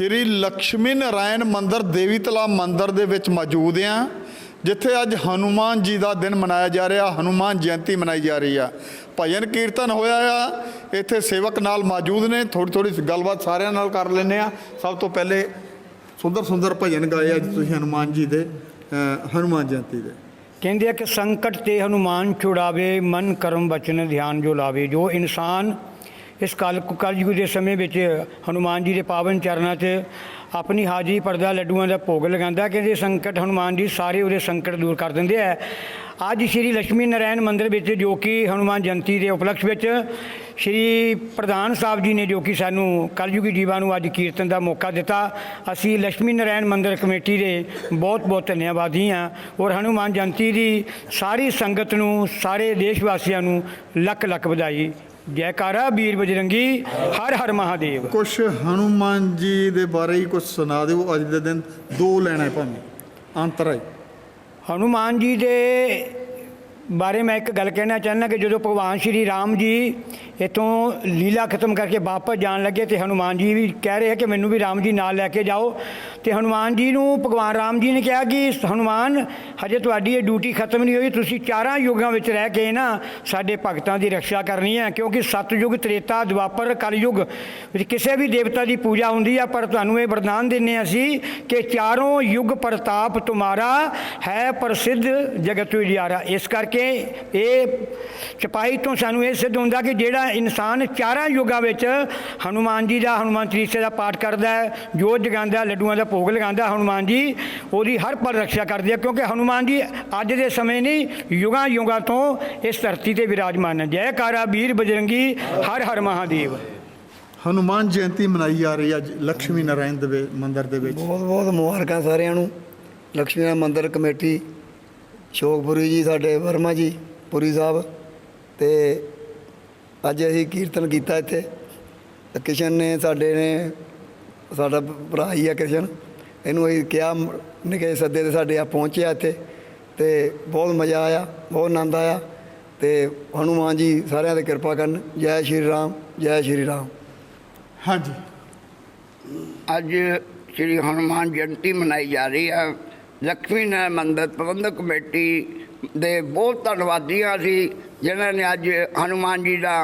ਸ਼੍ਰੀ ਲక్ష్ਮੀ ਨਾਰਾਇਣ ਮੰਦਿਰ ਦੇਵੀ ਤਲਾਬ ਮੰਦਿਰ ਦੇ ਵਿੱਚ ਮੌਜੂਦ ਆ ਜਿੱਥੇ ਅੱਜ ਹਨੂਮਾਨ ਜੀ ਦਾ ਦਿਨ ਮਨਾਇਆ ਜਾ ਰਿਹਾ ਹਨੂਮਾਨ ਜਯੰਤੀ ਮਨਾਈ ਜਾ ਰਹੀ ਆ। ਭਜਨ ਕੀਰਤਨ ਹੋਇਆ ਆ ਇੱਥੇ ਸੇਵਕ ਨਾਲ ਮੌਜੂਦ ਨੇ ਥੋੜੀ ਥੋੜੀ ਗੱਲਬਾਤ ਸਾਰਿਆਂ ਨਾਲ ਕਰ ਲੈਂਦੇ ਆ ਸਭ ਤੋਂ ਪਹਿਲੇ ਸੁੰਦਰ ਸੁੰਦਰ ਭਜਨ ਗਾਏ ਅੱਜ ਤੁਸੀਂ ਹਨੂਮਾਨ ਜੀ ਦੇ ਅ, ਹਨੂਮਾਨ ਜਯੰਤੀ ਦੇ। ਕਹਿੰਦੇ ਆ ਕਿ ਸੰਕਟ ਤੇ ਹਨੂਮਾਨ ਛੁਡਾਵੇ ਮਨ ਕਰਮ ਬਚਨ ਧਿਆਨ ਜੋ ਲਾਵੇ ਜੋ ਇਨਸਾਨ ਇਸ ਕਾਲ ਕਲਯੁਗ ਦੇ ਸਮੇਂ ਵਿੱਚ ਹਨੂਮਾਨ ਜੀ ਦੇ ਪਾਵਨ ਚਰਨਾਂ 'ਚ ਆਪਣੀ ਹਾਜ਼ਰੀ ਪਰਦਾ ਲੱਡੂਆਂ ਦਾ ਭੋਗ ਲਗਾਉਂਦਾ, ਕਹਿੰਦੇ ਸੰਕਟ ਹਨੂਮਾਨ ਜੀ ਸਾਰੇ ਉਹਦੇ ਸੰਕਟ ਦੂਰ ਕਰ ਦਿੰਦੇ ਆ। ਅੱਜ ਸ਼੍ਰੀ ਲక్ష్ਮੀ ਨਾਰਾਇਣ ਮੰਦਿਰ ਵਿੱਚ ਜੋ ਕਿ ਹਨੂਮਾਨ ਜੰਤੀ ਦੇ ਉਪਲਕਸ਼ ਵਿੱਚ ਸ਼੍ਰੀ ਪ੍ਰਧਾਨ ਸਾਹਿਬ ਜੀ ਨੇ ਜੋ ਕਿ ਸਾਨੂੰ ਕਲਯੁਗੀ ਜੀਵਾਂ ਨੂੰ ਅੱਜ ਕੀਰਤਨ ਦਾ ਮੌਕਾ ਦਿੱਤਾ, ਅਸੀਂ ਲక్ష్ਮੀ ਨਾਰਾਇਣ ਮੰਦਿਰ ਕਮੇਟੀ ਦੇ ਬਹੁਤ ਬਹੁਤ ਧੰਨਵਾਦੀ ਹਾਂ ਔਰ ਹਨੂਮਾਨ ਜੰਤੀ ਦੀ ਸਾਰੀ ਸੰਗਤ ਨੂੰ, ਸਾਰੇ ਦੇਸ਼ ਵਾਸੀਆਂ ਨੂੰ ਲੱਖ ਲੱਖ ਵਧਾਈ। ਜੈਕਾਰਾ ਵੀਰ ਬਜਰੰਗੀ ਹਰ ਹਰ ਮਹਾਦੇਵ। ਕੁਛ ਹਨੂਮਾਨ ਜੀ ਦੇ ਬਾਰੇ ਹੀ ਕੁਝ ਸੁਣਾ ਦਿਓ ਅੱਜ ਦੇ ਦਿਨ ਦੋ ਲੈਣਾ ਹੈ ਭਾਵੇਂ ਅੰਤਰ ਹੈ। ਹਨੂਮਾਨ ਜੀ ਦੇ ਬਾਰੇ ਮੈਂ ਇੱਕ ਗੱਲ ਕਹਿਣਾ ਚਾਹੁੰਦਾ ਕਿ ਜਦੋਂ ਭਗਵਾਨ ਸ਼੍ਰੀ ਰਾਮ ਜੀ ਇਥੋਂ ਲੀਲਾ ਖਤਮ ਕਰਕੇ ਵਾਪਸ ਜਾਣ ਲੱਗੇ ਤੇ ਹਨੂਮਾਨ ਜੀ ਵੀ ਕਹਿ ਰਹੇ ਕਿ ਮੈਨੂੰ ਵੀ ਰਾਮ ਜੀ ਨਾਲ ਲੈ ਕੇ ਜਾਓ ਤੇ ਹਨੂਮਾਨ ਜੀ ਨੂੰ ਭਗਵਾਨ ਰਾਮ ਜੀ ਨੇ ਕਿਹਾ ਕਿ ਹਨੂਮਾਨ, ਹਜੇ ਤੁਹਾਡੀ ਇਹ ਡਿਊਟੀ ਖਤਮ ਨਹੀਂ ਹੋਈ, ਤੁਸੀਂ ਚਾਰਾਂ ਯੁੱਗਾਂ ਵਿੱਚ ਰਹਿ ਕੇ ਨਾ ਸਾਡੇ ਭਗਤਾਂ ਦੀ ਰੱਖਿਆ ਕਰਨੀ ਹੈ, ਕਿਉਂਕਿ ਸਤਯੁਗ, ਤ੍ਰੇਤਾ ਦੁਆਪਰ ਕਲਯੁਗ ਵਿੱਚ ਕਿਸੇ ਵੀ ਦੇਵਤਾ ਦੀ ਪੂਜਾ ਹੁੰਦੀ ਆ, ਪਰ ਤੁਹਾਨੂੰ ਇਹ ਵਰਦਾਨ ਦਿੰਨੇ ਹਾਂ ਅਸੀਂ ਕਿ ਚਾਰੋਂ ਯੁੱਗ ਪ੍ਰਤਾਪ ਤੁਮਾਰਾ ਹੈ ਪ੍ਰਸਿੱਧ ਜਗਤ ਉਜਿਆਰਾ ਇਸ ਕਰਕੇ ਇਹ ਚਪਾਈ ਤੋਂ ਸਾਨੂੰ ਇਹ ਸਿੱਧ ਹੁੰਦਾ ਕਿ ਜਿਹੜਾ ਇਨਸਾਨ ਚਾਰਾਂ ਯੁੱਗਾਂ ਵਿੱਚ ਹਨੂਮਾਨ ਜੀ ਦਾ, ਹਨੂਮਾਨ ਚਾਲੀਸੇ ਦਾ ਪਾਠ ਕਰਦਾ ਹੈ, ਜੋਤ ਜਗਾਉਂਦਾ, ਲੱਡੂਆਂ ਦਾ ਭੋਗ ਲਗਾਉਂਦਾ ਹਨੂਮਾਨ ਜੀ ਉਹਦੀ ਹਰ ਪਲ ਰੱਖਿਆ ਕਰਦੇ ਆ ਕਿਉਂਕਿ ਹਨੂਮਾਨ ਜੀ ਅੱਜ ਦੇ ਸਮੇਂ ਨਹੀਂ ਯੁਗਾਂ ਯੁਗਾਂ ਤੋਂ ਇਸ ਧਰਤੀ ਤੇ ਵਿਰਾਜਮਾਨ ਹੈ ਜੈ ਵੀਰ ਬਜਰੰਗੀ ਹਰ ਹਰ ਮਹਾਦੇਵ। ਹਨੂਮਾਨ ਜਯੰਤੀ ਮਨਾਈ ਜਾ ਰਹੀ ਹੈ ਅੱਜ ਲక్ష్ਮੀ ਨਾਰਾਇਣ ਦੇ ਮੰਦਰ ਦੇ ਵਿੱਚ। ਬਹੁਤ ਬਹੁਤ ਮੁਬਾਰਕਾਂ ਸਾਰਿਆਂ ਨੂੰ। ਲక్ష్ਮੀ ਨਾਰਾਇਣ ਮੰਦਰ ਕਮੇਟੀ ਸ਼ੋਕਪੁਰੀ ਜੀ ਸਾਡੇ ਵਰਮਾ ਜੀ ਪੁਰੀ ਸਾਹਿਬ ਤੇ ਅੱਜ ਅਸੀਂ ਕੀਰਤਨ ਕੀਤਾ ਇੱਥੇ। ਕਿਸ਼ਨ ਨੇ ਸਾਡੇ ਨੇ ਸਾਡਾ ਭਰਾ ਹੀ ਆ ਕਿਸ਼ਨ ਇਹਨੂੰ ਅਸੀਂ ਕਿਹਾ ਨਿਕੇ ਸੱਦੇ ਤੇ ਸਾਡੇ ਆ ਪਹੁੰਚਿਆ ਇੱਥੇ ਤੇ ਬਹੁਤ ਮਜ਼ਾ ਆਇਆ ਬਹੁਤ ਆਨੰਦ ਆਇਆ ਤੇ ਹਨੂਮਾਨ ਜੀ ਸਾਰਿਆਂ ਤੇ ਕਿਰਪਾ ਕਰਨ। ਜੈ ਸ਼੍ਰੀ ਰਾਮ ਜੈ ਸ਼੍ਰੀ ਰਾਮ। ਹਾਂਜੀ। ਅੱਜ ਸ੍ਰੀ ਹਨੂਮਾਨ ਜਯੰਤੀ ਮਨਾਈ ਜਾ ਰਹੀ ਹੈ ਲక్ష్ਮੀ ਨਾਰਾਇਣ ਮੰਦਿਰ ਪ੍ਰਬੰਧਕ ਕਮੇਟੀ ਦੇ ਬਹੁਤ ਧੰਨਵਾਦੀ ਹਾਂ ਅਸੀਂ ਜਿਨ੍ਹਾਂ ਨੇ ਅੱਜ ਹਨੂਮਾਨ ਜੀ ਦਾ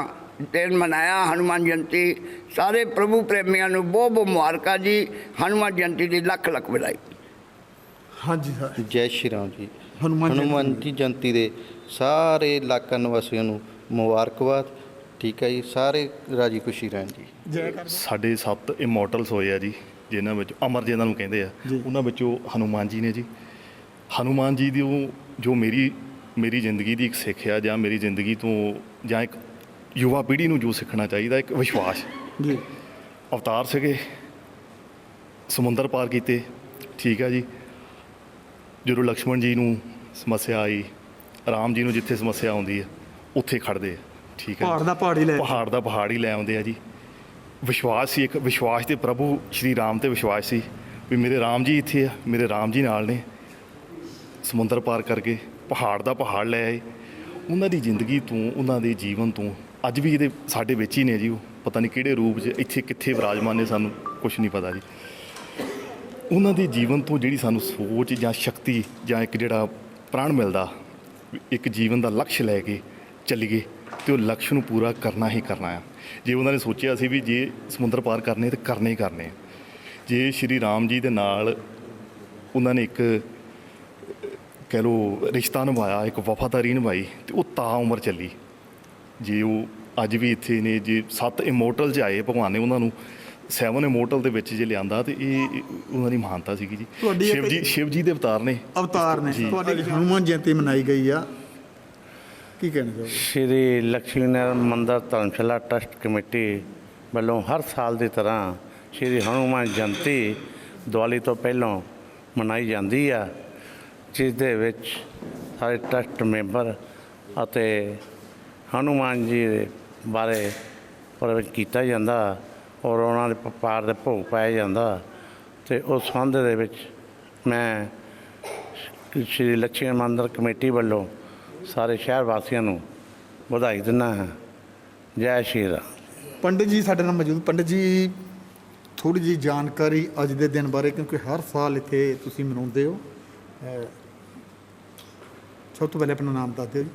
ਦਿਨ ਮਨਾਇਆ ਹਨੂਮਾਨ ਜਯੰਤੀ। ਸਾਰੇ ਪ੍ਰਭੂ ਪ੍ਰੇਮੀਆਂ ਨੂੰ ਬਹੁਤ ਬਹੁਤ ਮੁਬਾਰਕਾਂ ਜੀ। ਹਨੂਮਾਨ ਜਯੰਤੀ ਦੀ ਲੱਖ ਲੱਖ ਵਧਾਈ। ਹਾਂਜੀ ਸਰ ਜੈ ਸ਼੍ਰੀ ਰਾਮ ਜੀ। ਹਨੂੰਮਾਨ ਜੀ ਜਯੰਤੀ ਦੇ ਸਾਰੇ ਇਲਾਕਾ ਨਿਵਾਸੀਆਂ ਨੂੰ ਮੁਬਾਰਕਬਾਦ। ਠੀਕ ਹੈ ਜੀ ਸਾਰੇ ਰਾਜੀ ਖੁਸ਼ੀ ਰਹਿਣ ਜੀ। ਜੈ ਕਰ ਸਾਡੇ ਸੱਤ ਇਮੋਰਟਲਸ ਹੋਏ ਆ ਜੀ ਜਿਨ੍ਹਾਂ ਵਿੱਚ ਅਮਰ ਜਿਹਨਾਂ ਨੂੰ ਕਹਿੰਦੇ ਆ। ਉਹਨਾਂ ਵਿੱਚੋਂ ਹਨੂਮਾਨ ਜੀ ਨੇ ਜੀ। ਹਨੂਮਾਨ ਜੀ ਦੀ ਉਹ ਜੋ ਮੇਰੀ ਮੇਰੀ ਜ਼ਿੰਦਗੀ ਦੀ ਇੱਕ ਸਿੱਖ ਆ ਜਾਂ ਮੇਰੀ ਜ਼ਿੰਦਗੀ ਤੋਂ ਜਾਂ ਇੱਕ ਯੁਵਾ ਪੀੜ੍ਹੀ ਨੂੰ ਜੋ ਸਿੱਖਣਾ ਚਾਹੀਦਾ ਇੱਕ ਵਿਸ਼ਵਾਸ। ਜੀ। ਅਵਤਾਰ ਸੀਗੇ ਸਮੁੰਦਰ ਪਾਰ ਕੀਤੇ ਠੀਕ ਆ ਜੀ। ਜਦੋਂ ਲਕਸ਼ਮਣ ਜੀ ਨੂੰ ਸਮੱਸਿਆ ਆਈ ਰਾਮ ਜੀ ਨੂੰ ਜਿੱਥੇ ਸਮੱਸਿਆ ਆਉਂਦੀ ਹੈ ਉੱਥੇ ਖੜਦੇ ਆ ਠੀਕ ਹੈ ਪਹਾੜ ਦਾ ਪਹਾੜ ਹੀ ਲੈ ਪਹਾੜ ਦਾ ਪਹਾੜ ਹੀ ਲੈ ਆਉਂਦੇ ਆ ਜੀ। ਵਿਸ਼ਵਾਸ ਸੀ ਇੱਕ ਵਿਸ਼ਵਾਸ ਤੇ ਪ੍ਰਭੂ ਸ਼੍ਰੀ ਰਾਮ ਤੇ ਵਿਸ਼ਵਾਸ ਸੀ ਵੀ ਮੇਰੇ ਰਾਮ ਜੀ ਇੱਥੇ ਆ ਮੇਰੇ ਰਾਮ ਜੀ ਨਾਲ ਨੇ। ਸਮੁੰਦਰ ਪਾਰ ਕਰਕੇ ਪਹਾੜ ਦਾ ਪਹਾੜ ਲੈ ਆਏ। ਉਹਨਾਂ ਦੀ ਜ਼ਿੰਦਗੀ ਤੋਂ ਉਹਨਾਂ ਦੇ ਜੀਵਨ ਤੋਂ ਅੱਜ ਵੀ ਇਹਦੇ ਸਾਡੇ ਵਿੱਚ ਹੀ ਨੇ ਜੀ ਉਹ। ਪਤਾ ਨਹੀਂ ਕਿਹੜੇ ਰੂਪ 'ਚ ਇੱਥੇ ਕਿੱਥੇ ਵਿਰਾਜਮਾਨ ਨੇ ਸਾਨੂੰ ਕੁਝ ਨਹੀਂ ਪਤਾ ਜੀ। ਉਹਨਾਂ ਦੇ ਜੀਵਨ ਤੋਂ ਜਿਹੜੀ ਸਾਨੂੰ ਸੋਚ ਜਾਂ ਸ਼ਕਤੀ ਜਾਂ ਇੱਕ ਜਿਹੜਾ ਪ੍ਰਾਣ ਮਿਲਦਾ, ਇੱਕ ਜੀਵਨ ਦਾ ਲਕਸ਼ ਲੈ ਕੇ ਚੱਲੀਏ ਤੇ ਉਹ ਲਕਸ਼ ਨੂੰ ਪੂਰਾ ਕਰਨਾ ਹੀ ਕਰਨਾ ਆ। ਜੇ ਉਹਨਾਂ ਨੇ ਸੋਚਿਆ ਸੀ ਵੀ ਜੇ ਸਮੁੰਦਰ ਪਾਰ ਕਰਨੇ ਤੇ ਕਰਨੇ ਹੀ ਕਰਨੇ ਆ। ਜੇ ਸ਼੍ਰੀ ਰਾਮ ਜੀ ਦੇ ਨਾਲ ਉਹਨਾਂ ਨੇ ਇੱਕ, ਕਹਿ ਲੋ ਰਿਸ਼ਤਾ ਨਿਭਾਇਆ, ਇੱਕ ਵਫਾਦਾਰੀ ਨਿਭਾਈ ਤੇ ਉਹ ਤਾਂ ਉਮਰ ਚੱਲੀ। ਜੇ ਉਹ ਅੱਜ ਵੀ ਇੱਥੇ ਨੇ ਜੇ ਸੱਤ ਇਮੋਰਟਲ ਚ ਆਏ ਭਗਵਾਨ ਨੇ ਉਹਨਾਂ ਨੂੰ ਸੈਵਨ ਇਮੋਰਟਲ ਦੇ ਵਿੱਚ ਜੇ ਲਿਆਂਦਾ ਤੇ ਇਹ ਉਹਨਾਂ ਦੀ ਮਹਾਨਤਾ ਸੀਗੀ ਜੀ। ਸ਼ਿਵ ਜੀ ਸ਼ਿਵ ਜੀ ਦੇ ਅਵਤਾਰ ਨੇ। ਅਵਤਾਰ ਨੇ। ਜੀ। ਤੁਹਾਡੀ ਹਨੂਮਾਨ ਜਯੰਤੀ ਮਨਾਈ ਗਈ ਆ। ਕੀ ਕਹਿਣਾ ਚਾਹੋਗੇ? ਸ਼੍ਰੀ ਲక్ష్ਮੀ ਨਾਰਾਇਣ ਮੰਦਿਰ ਧਰਮਸ਼ਾਲਾ ਟਰਸਟ ਕਮੇਟੀ ਵੱਲੋਂ ਹਰ ਸਾਲ ਦੀ ਤਰ੍ਹਾਂ ਸ਼੍ਰੀ ਹਨੂਮਾਨ ਜਯੰਤੀ ਦੀਵਾਲੀ ਤੋਂ ਪਹਿਲਾਂ ਮਨਾਈ ਜਾਂਦੀ ਆ ਜਿਸ ਦੇ ਵਿੱਚ ਸਾਰੇ ਟਰਸਟ ਮੈਂਬਰ ਅਤੇ ਹਨੂਮਾਨ ਜੀ ਦੇ ਬਾਰੇ ਪ੍ਰਗਟ ਕੀਤਾ ਜਾਂਦਾ ਔਰ ਉਹਨਾਂ ਦੇ ਪਾਰ ਦੇ ਭੋਗ ਪਾਇਆ ਜਾਂਦਾ ਤੇ ਉਸ ਸੰਬੰਧ ਦੇ ਵਿੱਚ ਮੈਂ ਸ਼੍ਰੀ ਲక్ష్ਮੀ ਮੰਦਰ ਕਮੇਟੀ ਵੱਲੋਂ ਸਾਰੇ ਸ਼ਹਿਰ ਵਾਸੀਆਂ ਨੂੰ ਵਧਾਈ ਦਿੰਦਾ ਹਾਂ। ਜੈ ਸ਼੍ਰੀ ਰਾਮ। ਪੰਡਿਤ ਜੀ, ਸਾਡੇ ਨਾਲ ਮੌਜੂਦ। ਪੰਡਿਤ ਜੀ ਥੋੜੀ ਜੀ ਜਾਣਕਾਰੀ ਅੱਜ ਦੇ ਦਿਨ ਬਾਰੇ, ਕਿਉਂਕਿ ਹਰ ਸਾਲ ਇੱਥੇ ਤੁਸੀਂ ਮਨਾਉਂਦੇ ਹੋ। ਸਭ ਤੋਂ ਪਹਿਲੇ ਆਪਣਾ ਨਾਮ ਦੱਸ ਦਿਓ ਜੀ।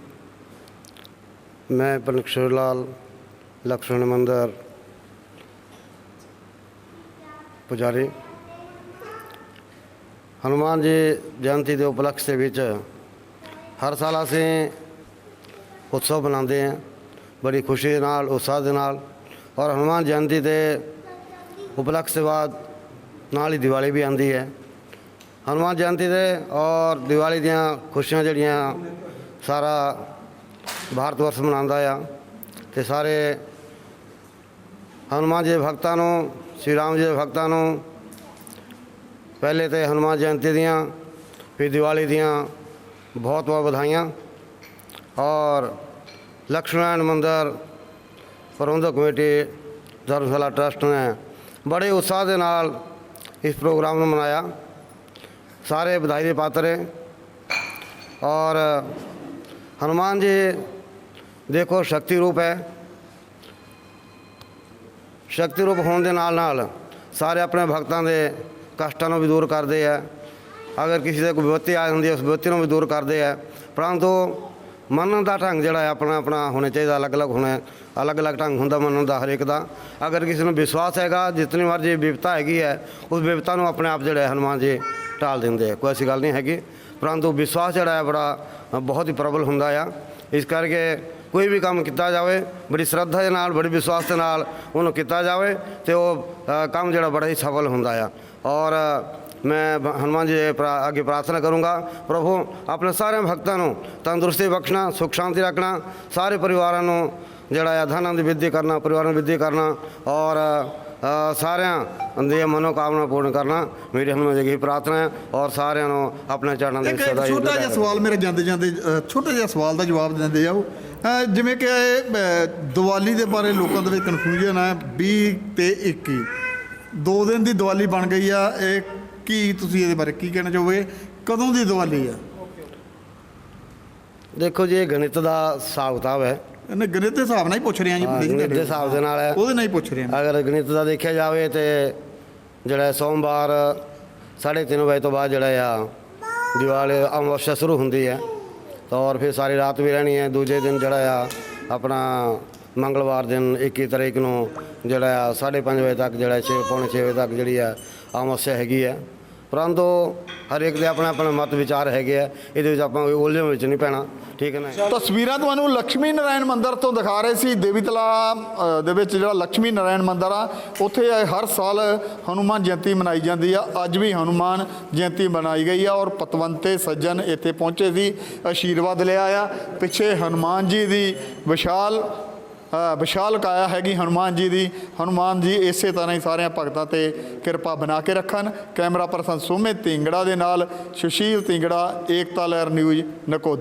ਮੈਂ ਪਨਕਸ਼ਰ ਲਾਲ, ਲਕਸ਼ਮਣ ਮੰਦਰ, ਪੁਜਾਰੀ। ਹਨੂਮਾਨ ਜੀ ਜਯੰਤੀ ਦੇ ਉਪਲਕਸ਼ ਦੇ ਵਿੱਚ ਹਰ ਸਾਲ ਅਸੀਂ ਉਤਸਵ ਮਨਾਉਂਦੇ ਹਾਂ। ਬੜੀ ਖੁਸ਼ੀ ਦੇ ਨਾਲ, ਉਤਸ਼ਾਹ ਦੇ ਨਾਲ ਔਰ ਹਨੂਮਾਨ ਜਯੰਤੀ ਦੇ ਉਪਲਕਸ਼ ਦੇ ਬਾਅਦ ਨਾਲ ਹੀ ਦੀਵਾਲੀ ਵੀ ਆਉਂਦੀ ਹੈ। ਹਨੂਮਾਨ ਜਯੰਤੀ ਦੇ ਔਰ ਦੀਵਾਲੀ ਦੀਆਂ ਖੁਸ਼ੀਆਂ ਜਿਹੜੀਆਂ ਸਾਰਾ ਭਾਰਤ ਵਰਸ਼ ਮਨਾਉਂਦਾ ਆ ਤੇ ਸਾਰੇ ਹਨੂਮਾਨ ਜੀ ਦੇ ਭਗਤਾਂ ਨੂੰ, ਸ਼੍ਰੀ ਰਾਮ ਜੀ ਦੇ ਭਗਤਾਂ ਨੂੰ, ਪਹਿਲੇ ਤੇ ਹਨੂਮਾਨ ਜਯੰਤੀ ਦੀਆਂ, ਫਿਰ ਦੀਵਾਲੀ ਦੀਆਂ ਬਹੁਤ ਬਹੁਤ ਵਧਾਈਆਂ। ਔਰ ਲਕਸ਼ਮਣ ਮੰਦਰ, ਪ੍ਰਬੰਧਕ ਕਮੇਟੀ, ਧਰਮਸ਼ਾਲਾ ਟਰਸਟ ਨੇ ਬੜੇ ਉਤਸ਼ਾਹ ਦੇ ਨਾਲ ਇਸ ਪ੍ਰੋਗਰਾਮ ਨੂੰ ਮਨਾਇਆ। ਸਾਰੇ ਵਧਾਈ ਦੇ ਪਾਤਰ ਹੈ ਔਰ ਹਨੂਮਾਨ ਜੀ ਦੇਖੋ, ਸ਼ਕਤੀ ਰੂਪ ਹੈ। ਸ਼ਕਤੀ ਰੂਪ ਹੋਣ ਦੇ ਨਾਲ ਨਾਲ ਸਾਰੇ ਆਪਣੇ ਭਗਤਾਂ ਦੇ ਕਸ਼ਟਾਂ ਨੂੰ ਵੀ ਦੂਰ ਕਰਦੇ ਆ। ਅਗਰ ਕਿਸੇ ਦੇ ਕੋਈ ਵਿਪਤੀ ਆ ਹੁੰਦੀ ਉਸ ਵਿਪਤੀ ਨੂੰ ਵੀ ਦੂਰ ਕਰਦੇ ਆ। ਪਰੰਤੂ ਮੰਨਣ ਦਾ ਢੰਗ ਜਿਹੜਾ ਹੈ, ਆਪਣਾ ਆਪਣਾ ਹੋਣਾ ਚਾਹੀਦਾ, ਅਲੱਗ-ਅਲੱਗ ਹੋਣਾ ਅਲੱਗ-ਅਲੱਗ ਢੰਗ ਹੁੰਦਾ ਮੰਨਣ ਦਾ ਹਰੇਕ ਦਾ। ਅਗਰ ਕਿਸੇ ਨੂੰ ਵਿਸ਼ਵਾਸ ਹੈਗਾ, ਜਿਤਨੀ ਮਰਜ਼ੀ ਵਿਵਤਾ ਹੈਗੀ ਹੈ, ਉਸ ਵਿਪਤਾ ਨੂੰ ਆਪਣੇ ਆਪ ਜਿਹੜਾ ਹੈ ਹਨੂਮਾਨ ਜੀ ਟਾਲ ਦਿੰਦੇ ਆ। ਕੋਈ ਐਸੀ ਗੱਲ ਨਹੀਂ ਹੈਗੀ। ਪਰੰਤੂ ਵਿਸ਼ਵਾਸ ਜਿਹੜਾ ਹੈ, ਬੜਾ, ਬਹੁਤ ਹੀ ਪ੍ਰਬਲ ਹੁੰਦਾ ਆ। ਇਸ ਕਰਕੇ ਕੋਈ ਵੀ ਕੰਮ ਕੀਤਾ ਜਾਵੇ ਬੜੀ ਸ਼ਰਧਾ ਦੇ ਨਾਲ ਬੜੀ ਵਿਸ਼ਵਾਸ ਦੇ ਨਾਲ ਉਹਨੂੰ ਕੀਤਾ ਜਾਵੇ ਤੇ ਉਹ ਕੰਮ ਜਿਹੜਾ ਬੜਾ ਹੀ ਸਫਲ ਹੁੰਦਾ ਆ। ਔਰ ਮੈਂ ਹਨੂਮਾਨ ਜੀ ਅੱਗੇ ਪ੍ਰਾਰਥਨਾ ਕਰੂੰਗਾ ਪ੍ਰਭੂ ਆਪਣੇ ਸਾਰੇ ਭਗਤਾਂ ਨੂੰ ਤੰਦਰੁਸਤੀ ਬਖਸ਼ਣਾ ਸੁਖ ਸ਼ਾਂਤੀ ਰੱਖਣਾ ਸਾਰੇ ਪਰਿਵਾਰਾਂ ਨੂੰ ਜਿਹੜਾ ਆ ਧਨਾਂ ਦੀ ਵਿਧੀ ਕਰਨਾ ਪਰਿਵਾਰਾਂ ਦੀ ਵਿਧੀ ਕਰਨਾ ਔਰ ਸਾਰਿਆਂ ਦੀ ਮਨੋਕਾਮਨਾ ਪੂਰਨ ਕਰਨਾ ਮੇਰੀ ਹਨੂਮਾਨ ਜੀ ਦੀ ਪ੍ਰਾਰਥਨਾ ਹੈ ਔਰ ਸਾਰਿਆਂ ਨੂੰ ਆਪਣੇ ਚਰਨਾਂ ਦੇ ਸਦਾ ਛੋਟਾ ਜਿਹਾ ਸਵਾਲ ਮੇਰੇ ਜਾਂਦੇ ਜਾਂਦੇ ਛੋਟਾ ਜਿਹਾ ਸਵਾਲ ਦਾ ਜਵਾਬ ਦਿੰਦੇ ਜਾਓ ਜਿਵੇਂ ਕਿ ਦੀਵਾਲੀ ਦੇ ਬਾਰੇ ਲੋਕਾਂ ਦੇ ਵਿੱਚ ਕਨਫਿਊਜ਼ਨ ਹੈ 20 ਤੇ 21 ਦੋ ਦਿਨ ਦੀ ਦੀਵਾਲੀ ਬਣ ਗਈ ਆ ਇਹ ਕੀ ਤੁਸੀਂ ਇਹਦੇ ਬਾਰੇ ਕੀ ਕਹਿਣਾ ਚਾਹੋਗੇ? ਕਦੋਂ ਦੀ ਦੀਵਾਲੀ ਆ? ਦੇਖੋ ਜੀ ਇਹ ਗਣਿਤ ਦਾ ਹਿਸਾਬ ਕਿਤਾਬ ਹੈ। ਇਹਨੇ ਗਣਿਤ ਦੇ ਹਿਸਾਬ ਨਾਲ ਹੀ ਪੁੱਛ ਰਿਹਾ ਜੀ ਗਣਿਤ ਦੇ ਹਿਸਾਬ ਦੇ ਨਾਲ ਹੈ। ਉਹਦੇ ਨਾਲ ਹੀ ਪੁੱਛ ਰਿਹਾ ਅਗਰ ਗਣਿਤ ਦਾ ਦੇਖਿਆ ਜਾਵੇ ਤੇ ਜਿਹੜਾ ਸੋਮਵਾਰ 3:30 ਵਜੇ ਤੋਂ ਬਾਅਦ ਜਿਹੜਾ ਆ ਦੀਵਾਲੀ ਅਮਾਵਸਿਆ ਸ਼ੁਰੂ ਹੁੰਦੀ ਹੈ। ਤਾਂ ਔਰ ਫਿਰ ਸਾਰੀ ਰਾਤ ਵੀ ਰਹਿਣੀ ਹੈ। ਦੂਜੇ ਦਿਨ ਜਿਹੜਾ ਆ, ਆਪਣਾ ਮੰਗਲਵਾਰ ਦਿਨ 21 ਤਰੀਕ ਨੂੰ ਜਿਹੜਾ ਆ 5:30 ਵਜੇ ਤੱਕ ਜਿਹੜਾ 6 ਪੌਣੇ 6 ਵਜੇ ਤੱਕ ਜਿਹੜੀ ਆ ਅਮਾਵਸਿਆ ਹੈਗੀ ਆ। ਪਰੰਤੂ ਹਰੇਕ ਦੇ ਆਪਣਾ ਆਪਣਾ ਮਤ ਵਿਚਾਰ ਹੈਗੇ ਆ, ਇਹਦੇ ਵਿੱਚ ਆਪਾਂ ਕੋਈ ਉਹਲੇ ਵਿੱਚ ਨਹੀਂ ਪੈਣਾ, ਠੀਕ ਹੈ ਨਾ? ਤਸਵੀਰਾਂ ਤੁਹਾਨੂੰ ਲక్ష్ਮੀ ਨਾਰਾਇਣ ਮੰਦਰ ਤੋਂ ਦਿਖਾ ਰਹੇ ਸੀ ਦੇਵੀ ਤਲਾ ਦੇ ਵਿੱਚ ਜਿਹੜਾ ਲక్ష్ਮੀ ਨਾਰਾਇਣ ਮੰਦਰ ਆ, ਉੱਥੇ ਹਰ ਸਾਲ ਹਨੂਮਾਨ ਜਯੰਤੀ ਮਨਾਈ ਜਾਂਦੀ ਆ, ਅੱਜ ਵੀ ਹਨੂਮਾਨ ਜਯੰਤੀ ਮਨਾਈ ਗਈ ਆ ਔਰ ਪਤਵੰਤੇ ਸੱਜਣ ਇੱਥੇ ਪਹੁੰਚੇ ਸੀ, ਆਸ਼ੀਰਵਾਦ ਲਿਆ ਆ, ਪਿੱਛੇ ਹਨੂਮਾਨ ਜੀ ਦੀ ਵਿਸ਼ਾਲ ਵਿਸ਼ਾਲ ਕਾਇਆ ਹੈਗੀ ਹਨੂਮਾਨ ਜੀ ਦੀ। ਹਨੂਮਾਨ ਜੀ ਇਸੇ ਤਰ੍ਹਾਂ ਹੀ ਸਾਰਿਆਂ ਭਗਤਾਂ ਤੇ ਕਿਰਪਾ ਬਣਾ ਕੇ ਰੱਖਣ। ਕੈਮਰਾ ਪਰਸਨ ਸੁਮਿਤ ਤਿੰਗੜਾ ਦੇ ਨਾਲ ਸੁਸ਼ੀਲ ਤਿੰਗੜਾ ਏਕਤਾ ਲਹਿਰ ਨਿਊਜ਼ ਨਕੋਦਾ